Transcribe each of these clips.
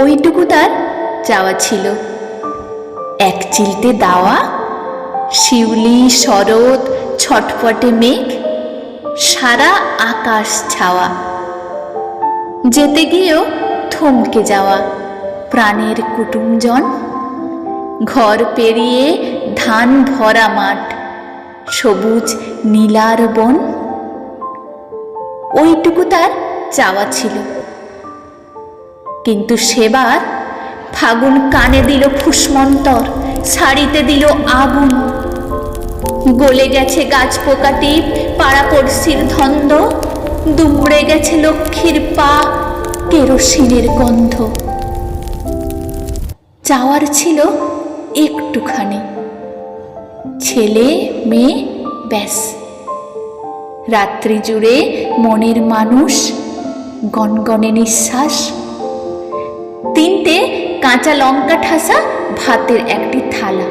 ওইটুকু তার চাওয়া ছিল। এক চিলতে দাওয়া, শিউলি, শরৎ, ছটপটে মেঘ, সারা আকাশ ছাওয়া। যেতে গিয়েও থমকে যাওয়া প্রাণের কুটুমজন, ঘর পেরিয়ে ধান ভরা মাঠ, সবুজ নীলার বন। ওইটুকু তার চাওয়া ছিল। কিন্তু সেবার ফাগুন কানে দিল ফুসমন্তর শাড়িতে দিল আগুন। গলে গেছে গাছ পোকাটি পাড়াপড়শির ধন্দ, দুমড়ে গেছে লক্ষ্মীর পা, কেরোসিনের গন্ধ। চাওয়ার ছিল একটুখানি। ছেলে, মেয়ে, ব্যাস। রাত্রি জুড়ে মনের মানুষ গনগনে নিঃশ্বাস তিনটে কাঁচা লঙ্কা ঠাসা, ভাতের একটি থালা।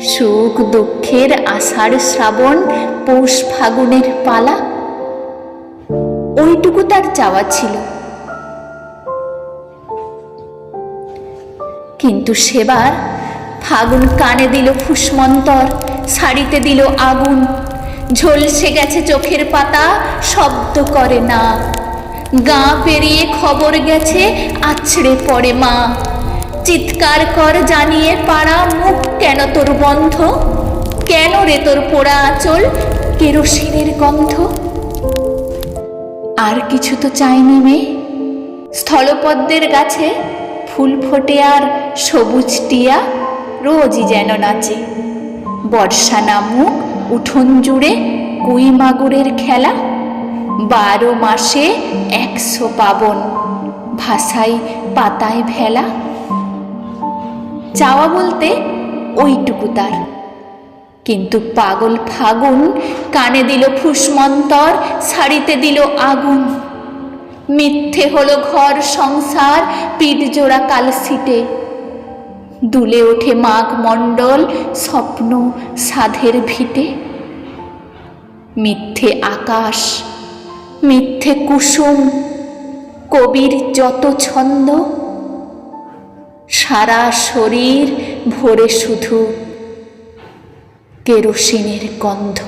সুখ দুঃখের আষাঢ় শ্রাবণ, পৌষ ফাগুনের পালা। ওইটুকু তার চাওয়া ছিল। কিন্তু সেবার ফাগুন কানে দিল ফুসমন্তর, শাড়িতে দিল আগুন। ঝলসে গেছে চোখের পাতা, শব্দ করে না। গা পেরিয়ে খবর গেছে, আছড়ে পড়ে মা। চিৎকার কর জানিয়ে পাড়া মুখ কেন তোর বন্ধ? কেন রে তোর পোড়া আঁচল, কেরোসিনের গন্ধ? আর কিছু তো চাইনি মেয়ে স্থলপদ্মের গাছে ফুল ফোটে আর সবুজ টিয়া, রোজই যেন নাচে। বর্ষা নামুক, উঠোন জুড়ে কুই মাগুরের খেলা বারো মাসে একশো পাবন। ভাষাই পাতায় ভেলা। চাওয়া বলতে ওইটুকু তার। কিন্তু পাগল ফাগুন কানে দিল ফুসমন্তর, শাড়িতে দিল আগুন। মিথ্যে হলো ঘর সংসার, পিঠ জোড়া কালসিটে দুলে ওঠে মাঘ মণ্ডল, স্বপ্ন সাধের ভিটে। মিথ্যে আকাশ মিথ্যে কুসুম কবির যত ছন্দ সারা শরীর ভরে শুধু কেরোসিনের গন্ধ।